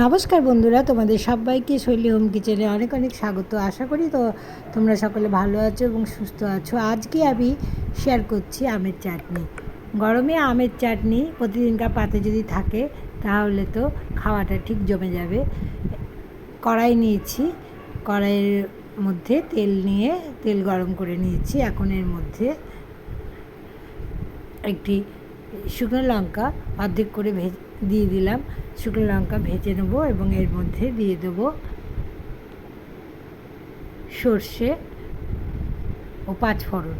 নমস্কার বন্ধুরা, তোমাদের সবাইকে শৈলী হোম কিচেনে অনেক অনেক স্বাগত। আশা করি তো তোমরা সকলে ভালো আছো এবং সুস্থ আছো। আজকে আমি শেয়ার করছি আমের চাটনি। গরমে আমের চাটনি প্রতিদিনকার পাতে যদি থাকে, তাহলে তো খাওয়াটা ঠিক জমে যাবে। কড়াই নিয়েছি, কড়াইয়ের মধ্যে তেল নিয়ে তেল গরম করে নিয়েছি। এখন এর মধ্যে একটি শুকনো লঙ্কা অর্ধেক করে ভেজে দিয়ে দিলাম। শুকনো লঙ্কা ভেজে নেব এবং এর মধ্যে দিয়ে দেবো সর্ষে ও পাঁচ ফোড়ন।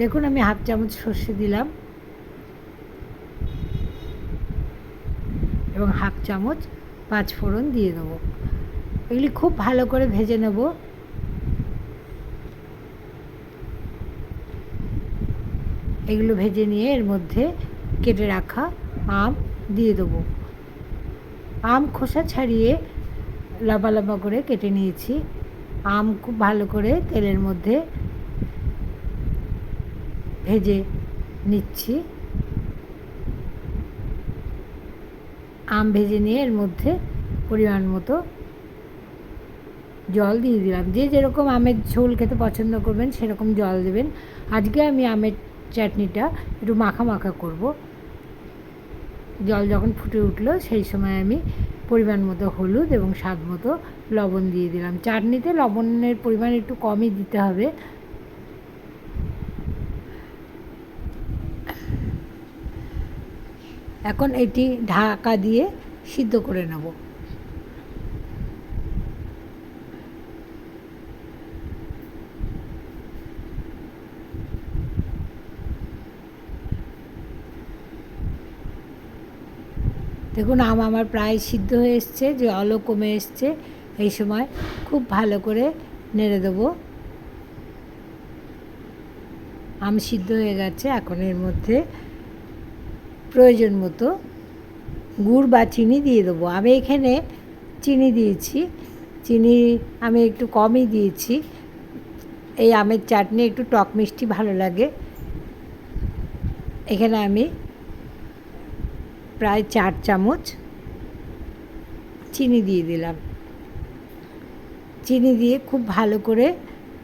দেখুন, আমি হাফ চামচ সর্ষে দিলাম এবং হাফ চামচ পাঁচ ফোড়ন দিয়ে দেবো। এগুলি খুব ভালো করে ভেজে নেব। এগুলো ভেজে নিয়ে এর মধ্যে কেটে রাখা আম দিয়ে দেবো। আম খোসা ছাড়িয়ে লম্বা লম্বা করে কেটে নিয়েছি। আম খুব ভালো করে তেলের মধ্যে ভেজে নিচ্ছি। আম ভেজে নিয়ে এর মধ্যে পরিমাণ মতো জল দিয়ে দিলাম। যে যেরকম আমের ঝোল খেতে পছন্দ করবেন, সেরকম জল দেবেন। আজকে আমি আমের চাটনিটা একটু মাখা মাখা করব। জল যখন ফুটে উঠল, সেই সময় আমি পরিমাণ মতো হলুদ এবং স্বাদ মতো লবণ দিয়ে দিলাম। চাটনিতে লবণের পরিমাণ একটু কমই দিতে হবে। এখন এটি ঢাকা দিয়ে সিদ্ধ করে নেব। দেখুন, আম আমার প্রায় সিদ্ধ হয়ে এসছে জলও কমে এসছে। এই সময় খুব ভালো করে নেড়ে দেবো। আম সিদ্ধ হয়ে গেছে, এখন এর মধ্যে প্রয়োজন মতো গুড় বা চিনি দিয়ে দেবো। আমি এখানে চিনি দিয়েছি। চিনি আমি একটু কমই দিয়েছি। এই আমের চাটনি একটু টক মিষ্টি ভালো লাগে। এখানে আমি প্রায় চার চামচ চিনি দিয়ে দিলাম। চিনি দিয়ে খুব ভালো করে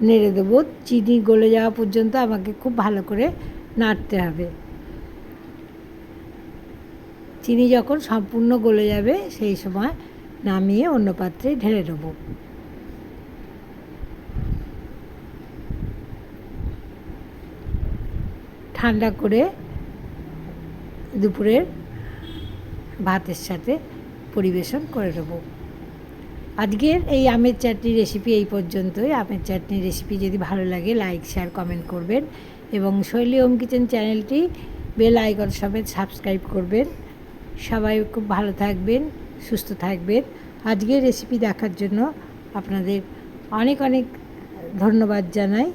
নেড়ে দেবো। চিনি গলে যাওয়া পর্যন্ত আমাকে খুব ভালো করে নাড়তে হবে। চিনি যখন সম্পূর্ণ গলে যাবে, সেই সময় নামিয়ে অন্য পাত্রে ঢেলে দেবো। ঠান্ডা করে দুপুরের ভাতের সাথে পরিবেশন করে দেবো আজকের এই আমের চাটনি রেসিপি এই পর্যন্তই। আমের চাটনি রেসিপি যদি ভালো লাগে লাইক শেয়ার কমেন্ট করবেন এবং শৈলী হোম কিচেন চ্যানেলটি বেল আইকন সমেত সাবস্ক্রাইব করবেন। সবাই খুব ভালো থাকবেন, সুস্থ থাকবেন। আজকের রেসিপি দেখার জন্য আপনাদের অনেক অনেক ধন্যবাদ জানাই।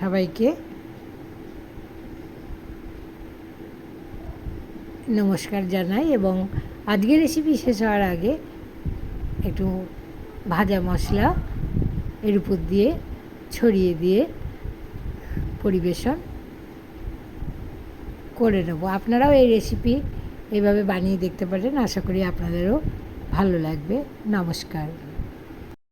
সবাইকে নমস্কার জানাই এবং আজকের রেসিপি শেষ হওয়ার আগে একটু ভাজা মশলা এর উপর দিয়ে ছড়িয়ে দিয়ে পরিবেশন করে নেব। আপনারাও এই রেসিপি এভাবে বানিয়ে দেখতে পারেন। আশা করি আপনাদেরও ভালো লাগবে। নমস্কার।